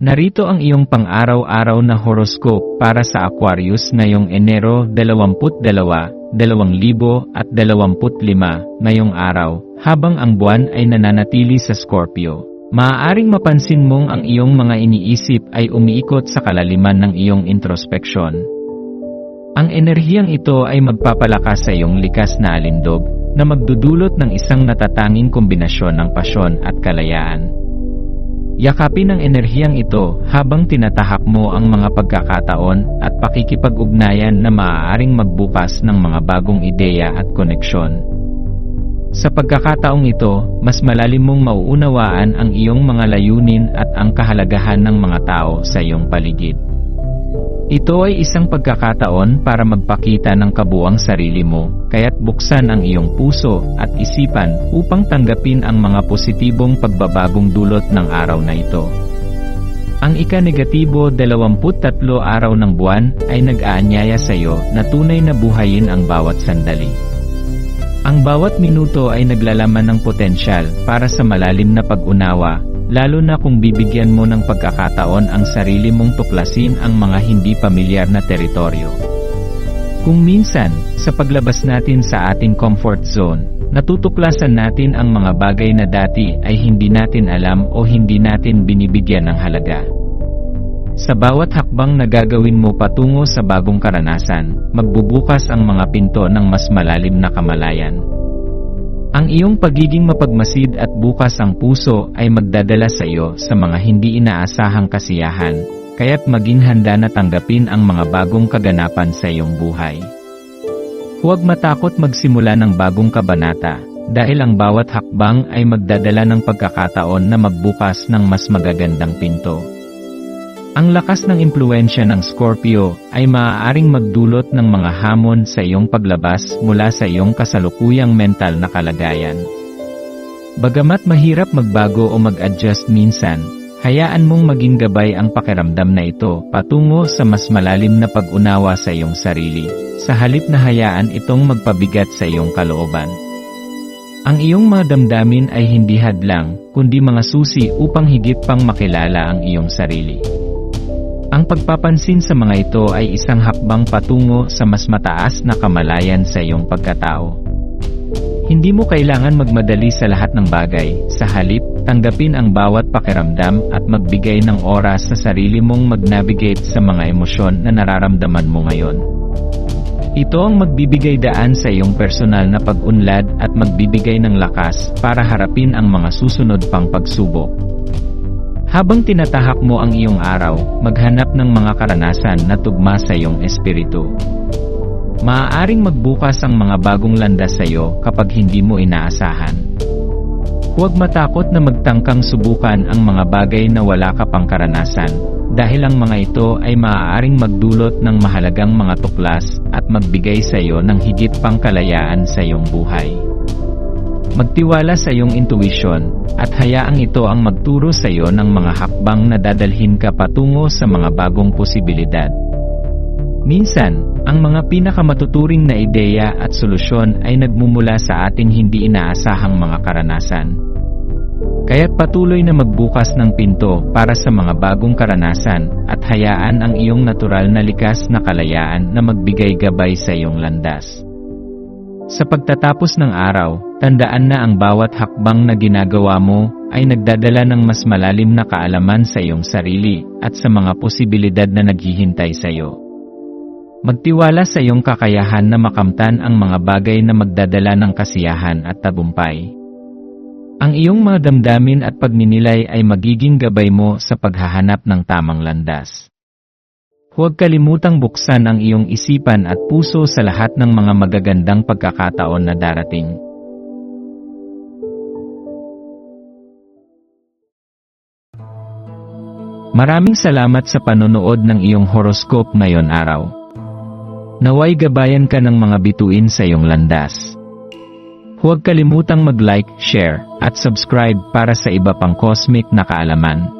Narito ang iyong pang-araw-araw na horoscope para sa Aquarius ngayong Enero 22, 2025 ngayong araw, habang ang buwan ay nananatili sa Scorpio. Maaaring mapansin mong ang iyong mga iniisip ay umiikot sa kalaliman ng iyong introspection. Ang enerhiyang ito ay magpapalakas sa iyong likas na alindog na magdudulot ng isang natatanging kombinasyon ng pasyon at kalayaan. Yakapin ang enerhiyang ito habang tinatahak mo ang mga pagkakataon at pakikipag-ugnayan na maaaring magbukas ng mga bagong ideya at koneksyon. Sa pagkakataong ito, mas malalim mong mauunawaan ang iyong mga layunin at ang kahalagahan ng mga tao sa iyong paligid. Ito ay isang pagkakataon para magpakita ng kabuang sarili mo, kaya't buksan ang iyong puso at isipan upang tanggapin ang mga positibong pagbabagong dulot ng araw na ito. Ang ika-negatibo 23 araw ng buwan ay nag-aanyaya sa iyo na tunay na buhayin ang bawat sandali. Ang bawat minuto ay naglalaman ng potensyal para sa malalim na pag-unawa lalo na kung bibigyan mo ng pagkakataon ang sarili mong tuklasin ang mga hindi pamilyar na teritoryo. Kung minsan, sa paglabas natin sa ating comfort zone, natutuklasan natin ang mga bagay na dati ay hindi natin alam o hindi natin binibigyan ng halaga. Sa bawat hakbang na gagawin mo patungo sa bagong karanasan, magbubukas ang mga pinto ng mas malalim na kamalayan. Ang iyong pagiging mapagmasid at bukas ang puso ay magdadala sa iyo sa mga hindi inaasahang kasiyahan, kaya't maging handa na tanggapin ang mga bagong kaganapan sa iyong buhay. Huwag matakot magsimula ng bagong kabanata, dahil ang bawat hakbang ay magdadala ng pagkakataon na magbukas ng mas magagandang pinto. Ang lakas ng impluensya ng Scorpio ay maaaring magdulot ng mga hamon sa iyong paglabas mula sa iyong kasalukuyang mental na kalagayan. Bagamat mahirap magbago o mag-adjust minsan, hayaan mong maging gabay ang pakiramdam na ito patungo sa mas malalim na pag-unawa sa iyong sarili, sa halip na hayaan itong magpabigat sa iyong kalooban. Ang iyong mga damdamin ay hindi hadlang, kundi mga susi upang higit pang makilala ang iyong sarili. Ang pagpapansin sa mga ito ay isang hakbang patungo sa mas mataas na kamalayan sa iyong pagkatao. Hindi mo kailangan magmadali sa lahat ng bagay, sa halip, tanggapin ang bawat pakiramdam at magbigay ng oras sa sarili mong mag-navigate sa mga emosyon na nararamdaman mo ngayon. Ito ang magbibigay daan sa iyong personal na pag-unlad at magbibigay ng lakas para harapin ang mga susunod pang pagsubok. Habang tinatahak mo ang iyong araw, maghanap ng mga karanasan na tugma sa iyong espiritu. Maaaring magbukas ang mga bagong landas sa iyo kapag hindi mo inaasahan. Huwag matakot na magtangkang subukan ang mga bagay na wala ka pang karanasan, dahil ang mga ito ay maaaring magdulot ng mahalagang mga tuklas at magbigay sa iyo ng higit pang kalayaan sa iyong buhay. Magtiwala sa iyong intuition, at hayaang ito ang magturo sa iyo ng mga hakbang na dadalhin ka patungo sa mga bagong posibilidad. Minsan, ang mga pinakamatuturing na ideya at solusyon ay nagmumula sa ating hindi inaasahang mga karanasan. Kaya't patuloy na magbukas ng pinto para sa mga bagong karanasan at hayaan ang iyong natural na likas na kalayaan na magbigay gabay sa iyong landas. Sa pagtatapos ng araw, tandaan na ang bawat hakbang na ginagawa mo ay nagdadala ng mas malalim na kaalaman sa iyong sarili at sa mga posibilidad na naghihintay sa iyo. Magtiwala sa iyong kakayahan na makamtan ang mga bagay na magdadala ng kasiyahan at tagumpay. Ang iyong mga damdamin at pagninilay ay magiging gabay mo sa paghahanap ng tamang landas. Huwag kalimutang buksan ang iyong isipan at puso sa lahat ng mga magagandang pagkakataon na darating. Maraming salamat sa panonood ng iyong horoscope ngayon araw. Naway gabayan ka ng mga bituin sa iyong landas. Huwag kalimutang mag-like, share, at subscribe para sa iba pang cosmic na kaalaman.